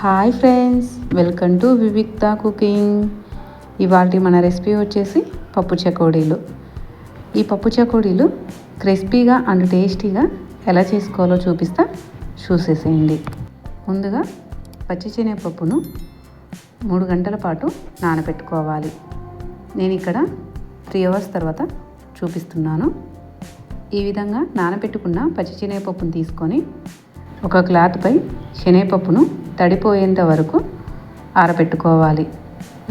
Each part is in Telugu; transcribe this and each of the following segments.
Hi friends welcome to Vivikta cooking ఇవాళ మన రెసిపీ వచ్చేసి పప్పు చకోడీలు. ఈ పప్పు చకోడీలు క్రిస్పీగా అండ్ టేస్టీగా ఎలా చేసుకోవాలో చూపిస్తా. చూసేసేయండి. ముందుగా పచ్చిశనగపప్పును మూడు గంటల పాటు నానబెట్టుకోవాలి. నేను ఇక్కడ త్రీ అవర్స్ తర్వాత చూపిస్తున్నాను. ఈ విధంగా నానబెట్టుకున్న పచ్చిశనగపప్పును తీసుకొని ఒక క్లాత్పై శనగపప్పును తడిపోయేంత వరకు ఆరబెట్టుకోవాలి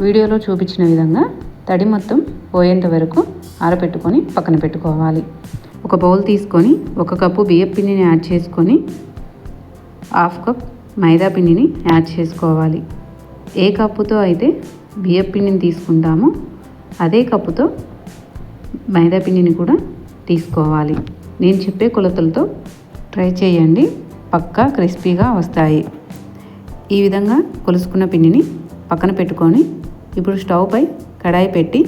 వీడియోలో చూపించిన విధంగా తడి మొత్తం పోయేంత వరకు ఆరబెట్టుకొని పక్కన పెట్టుకోవాలి. ఒక బౌల్ తీసుకొని ఒక కప్పు బియ్యం పిండిని యాడ్ చేసుకొని హాఫ్ కప్ మైదా పిండిని యాడ్ చేసుకోవాలి. ఏ కప్పుతో అయితే బియ్యం పిండిని తీసుకుంటామో అదే కప్పుతో మైదా పిండిని కూడా తీసుకోవాలి. నేను చెప్పే కొలతలతో ట్రై చేయండి. పక్కా క్రిస్పీగా వస్తాయి. ఈ విధంగా కొలుసుకున్న పిండిని పక్కన పెట్టుకొని ఇప్పుడు స్టవ్ పై కడాయి పెట్టి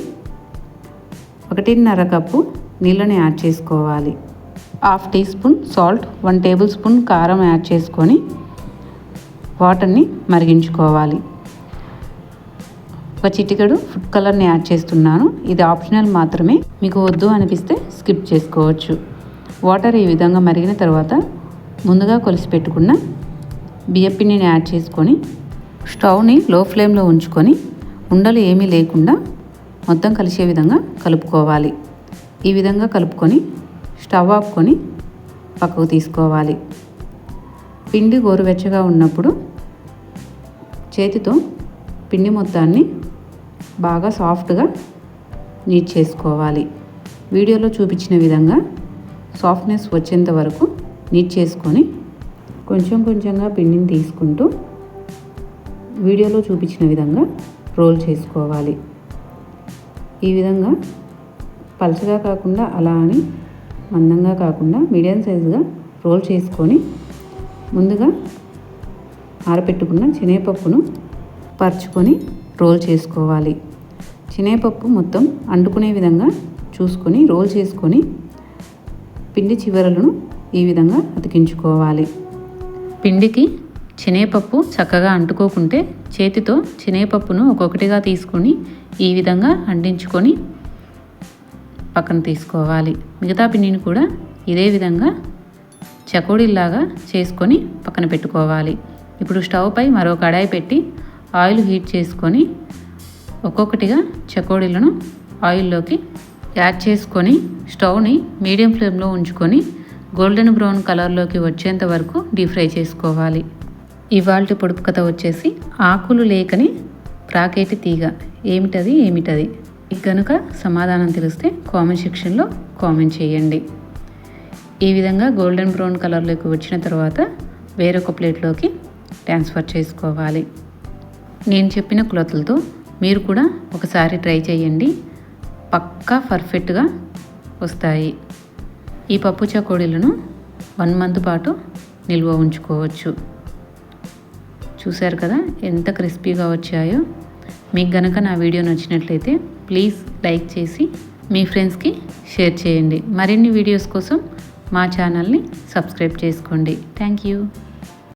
ఒకటిన్నర కప్పు నీళ్ళని యాడ్ చేసుకోవాలి. Half teaspoon salt one tablespoon కారం యాడ్ చేసుకొని వాటర్ని మరిగించుకోవాలి. ఒక చిటికడు ఫుడ్ కలర్ని యాడ్ చేస్తున్నాను. ఇది ఆప్షనల్ మాత్రమే. మీకు వద్దు అనిపిస్తే స్కిప్ చేసుకోవచ్చు. వాటర్ ఈ విధంగా మరిగిన తర్వాత ముందుగా కొలిసి పెట్టుకున్న బియ్యపిండిని యాడ్ చేసుకొని స్టవ్ని లో ఫ్లేమ్లో ఉంచుకొని ఉండలు ఏమీ లేకుండా మొత్తం కలిసే విధంగా కలుపుకోవాలి. ఈ విధంగా కలుపుకొని స్టవ్ ఆపుకొని పక్కకు తీసుకోవాలి. పిండి గోరువెచ్చగా ఉన్నప్పుడు చేతితో పిండి మొత్తాన్ని బాగా సాఫ్ట్గా నీట్ చేసుకోవాలి. వీడియోలో చూపించిన విధంగా సాఫ్ట్నెస్ వచ్చేంత వరకు నీట్ చేసుకొని కొంచెం కొంచెంగా పిండిని తీసుకుంటూ వీడియోలో చూపించిన విధంగా రోల్ చేసుకోవాలి. ఈ విధంగా పలచగా కాకుండా అలా అని మందంగా కాకుండా మీడియం సైజుగా రోల్ చేసుకొని ముందుగా ఆరపెట్టుకున్న శనగపప్పును పరుచుకొని రోల్ చేసుకోవాలి. శనగపప్పు మొత్తం అంటుకునే విధంగా చూసుకొని రోల్ చేసుకొని పిండి చివరలను ఈ విధంగా అతికించుకోవాలి. పిండికి శనగపప్పు చక్కగా అంటుకోకుంటే చేతితో శనగపప్పును ఒక్కొక్కటిగా తీసుకొని ఈ విధంగా అంటించుకొని పక్కన తీసుకోవాలి. మిగతా పిండిని కూడా ఇదే విధంగా చకోడీలాగా చేసుకొని పక్కన పెట్టుకోవాలి. ఇప్పుడు స్టవ్ పై మరో కడాయి పెట్టి ఆయిల్ హీట్ చేసుకొని ఒక్కొక్కటిగా చకోడీలను ఆయిల్లోకి యాడ్ చేసుకొని స్టవ్ని మీడియం ఫ్లేమ్లో ఉంచుకొని గోల్డెన్ బ్రౌన్ కలర్లోకి వచ్చేంత వరకు డీప్ ఫ్రై చేసుకోవాలి. ఇవాళ పొడుపు కథ వచ్చేసి ఆకులు లేకని ప్రాకేటి తీగ. ఏమిటది ఏమిటది? కనుక సమాధానం తెలిస్తే కామెంట్ సెక్షన్లో కామెంట్ చేయండి. ఈ విధంగా గోల్డెన్ బ్రౌన్ కలర్లోకి వచ్చిన తర్వాత వేరొక ప్లేట్లోకి ట్రాన్స్ఫర్ చేసుకోవాలి. నేను చెప్పిన కొలతలతో మీరు కూడా ఒకసారి ట్రై చేయండి. పక్కా పర్ఫెక్ట్గా వస్తాయి. ఈ పప్పు చకోడీలను వన్ మంత్ పాటు నిల్వ ఉంచుకోవచ్చు. చూశారు కదా ఎంత క్రిస్పీగా వచ్చాయో? మీకు గనక నా వీడియో నచ్చినట్లయితే ప్లీజ్ లైక్ చేసి మీ ఫ్రెండ్స్కి షేర్ చేయండి. మరిన్ని వీడియోస్ కోసం మా ఛానల్ని సబ్స్క్రైబ్ చేసుకోండి. Thank you.